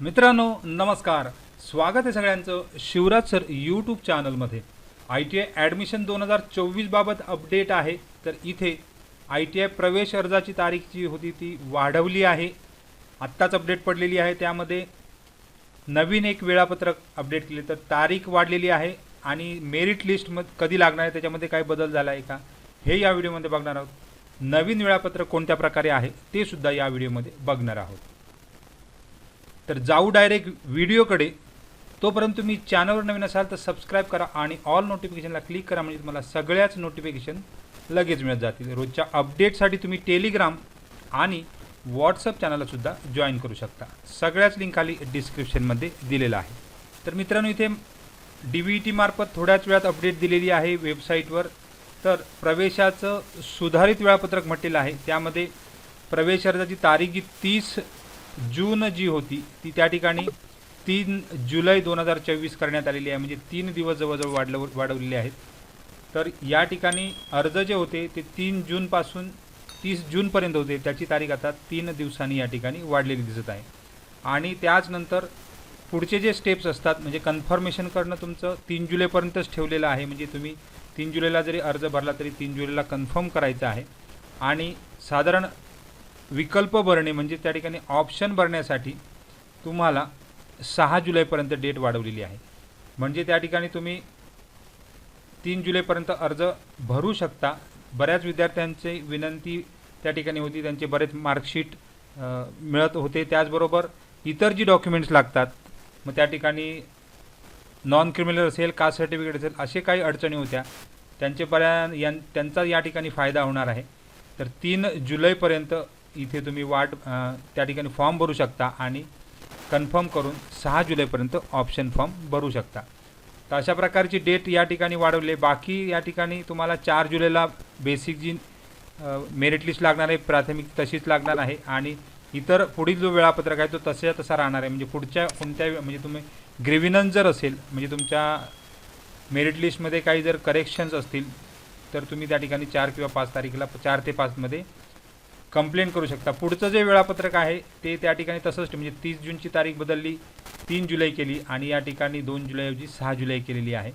मित्रांनो नमस्कार. स्वागत आहे सगळ्यांचं शिवराज सर यूट्यूब चॅनलमध्ये आय टी आय ॲडमिशन दोन हजार चोवीसबाबत अपडेट आहे. तर इथे आय टी आय प्रवेश अर्जाची तारीख जी होती ती वाढवली आहे. आत्ताच अपडेट पडलेली आहे. त्यामध्ये नवीन एक वेळापत्रक अपडेट केले. तर तारीख वाढलेली आहे आणि मेरिट लिस्ट मग कधी लागणार आहे त्याच्यामध्ये काय बदल झाला आहे का हे या व्हिडिओमध्ये बघणार आहोत. नवीन वेळापत्रक कोणत्या प्रकारे आहे ते सुद्धा या व्हिडिओमध्ये बघणार आहोत. तर जाऊ डायरेक्ट व्हिडिओकडे तोपर्यंत तुम्ही चॅनलवर नवीन असाल तर सबस्क्राईब करा आणि ऑल नोटिफिकेशनला क्लिक करा म्हणजे तुम्हाला सगळ्याच नोटिफिकेशन लगेच मिळत जातील. रोजच्या अपडेटसाठी तुम्ही टेलिग्राम आणि व्हॉट्सअप चॅनललासुद्धा जॉईन करू शकता. सगळ्याच लिंक खाली डिस्क्रिप्शनमध्ये दिलेलं आहे. तर मित्रांनो इथे डी व्ही टी मार्फत थोड्याच वेळात अपडेट दिलेली आहे वेबसाईटवर तर प्रवेशाचं सुधारित वेळापत्रक म्हटलेलं आहे. त्यामध्ये प्रवेश अर्जाची तारीख जी तीस जून जी होती ती त्या ठिकाणी तीन जुलै दोन हजार चोवीस करण्यात आलेली आहे. म्हणजे तीन दिवस जवळजवळ वाढलं वाढवलेले आहेत. तर या ठिकाणी अर्ज जे होते ते तीन जूनपासून तीस जूनपर्यंत होते. त्याची तारीख आता तीन दिवसांनी या ठिकाणी वाढलेली दिसत आहे. आणि त्याचनंतर पुढचे जे स्टेप्स असतात म्हणजे कन्फर्मेशन करणं तुमचं तीन जुलैपर्यंतच ठेवलेलं आहे. म्हणजे तुम्ही तीन जुलैला जरी अर्ज भरला तरी तीन जुलैला कन्फर्म करायचं आहे. आणि साधारण विकल्प भरणे म्हणजे त्या ठिकाणी ऑप्शन भरण्यासाठी तुम्हाला सहा जुलैपर्यंत डेट वाढवलेली आहे. म्हणजे त्या ठिकाणी तुम्ही तीन जुलैपर्यंत अर्ज भरू शकता. बऱ्याच विद्यार्थ्यांची विनंती त्या ठिकाणी होती त्यांचे बरेच मार्कशीट मिळत होते. त्याचबरोबर इतर जी डॉक्युमेंट्स लागतात मग त्या ठिकाणी नॉन क्रिमिनल असेल कास्ट सर्टिफिकेट असेल असे काही अडचणी होत्या. त्यांचे बऱ्या यां त्यांचा या ठिकाणी फायदा होणार आहे. तर तीन जुलैपर्यंत इथे तुम्ही वाट त्या ठिकाणी फॉर्म भरू शकता आणि कन्फर्म करून सहा जुलैपर्यंत ऑप्शन फॉर्म भरू शकता. तर अशा प्रकारची डेट या ठिकाणी वाढवले बाकी या ठिकाणी तुम्हाला चार जुलैला बेसिक जी मेरिट लिस्ट लागणार आहे प्राथमिक तशीच लागणार आहे आणि इतर पुढील जो वेळापत्रक आहे तो तसा तसा राहणार आहे. म्हणजे पुढच्या कोणत्या म्हणजे तुम्ही ग्रेव्हिनन्स जर असेल म्हणजे तुमच्या मेरिट लिस्टमध्ये काही जर करेक्शन्स असतील तर तुम्ही त्या ठिकाणी चार किंवा पाच तारीखला चार ते पाचमध्ये कंप्लेंट करू शकता. पुढचं जे वेळापत्रक आहे ते त्या ठिकाणी तसंच म्हणजे तीस जूनची तारीख बदलली तीन जुलै केली आणि या ठिकाणी दोन जुलैऐवजी सहा जुलै केलेली आहे.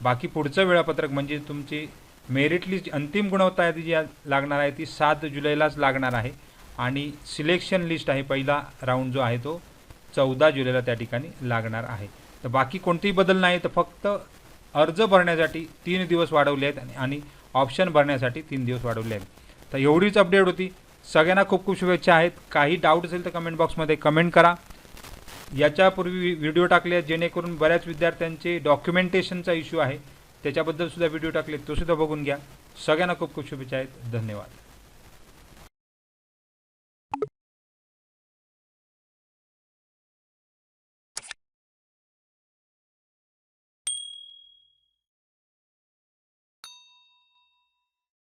बाकी पुढचं वेळापत्रक म्हणजे तुमची मेरिट लिस्ट अंतिम गुणवत्ता यादी जी लागणार आहे ती सात जुलैलाच लागणार आहे. आणि सिलेक्शन लिस्ट आहे पहिला राऊंड जो आहे तो चौदा जुलैला त्या ठिकाणी लागणार आहे. तर बाकी कोणतेही बदल नाही तर फक्त अर्ज भरण्यासाठी तीन दिवस वाढवले आहेत आणि- आणि ऑप्शन भरण्यासाठी तीन दिवस वाढवले आहेत. तर एवढीच अपडेट होती. सगळ्यांना खूप खूप शुभेच्छा आहेत. काही डाऊट असेल तर कमेंट बॉक्समध्ये कमेंट करा. याच्यापूर्वी व्हिडिओ टाकले जेणेकरून बऱ्याच विद्यार्थ्यांचे डॉक्युमेंटेशनचा इश्यू आहे. त्याच्याबद्दल सुद्धा व्हिडिओ टाकले तो सुद्धा बघून घ्या. सगळ्यांना खूप खूप शुभेच्छा आहेत. धन्यवाद.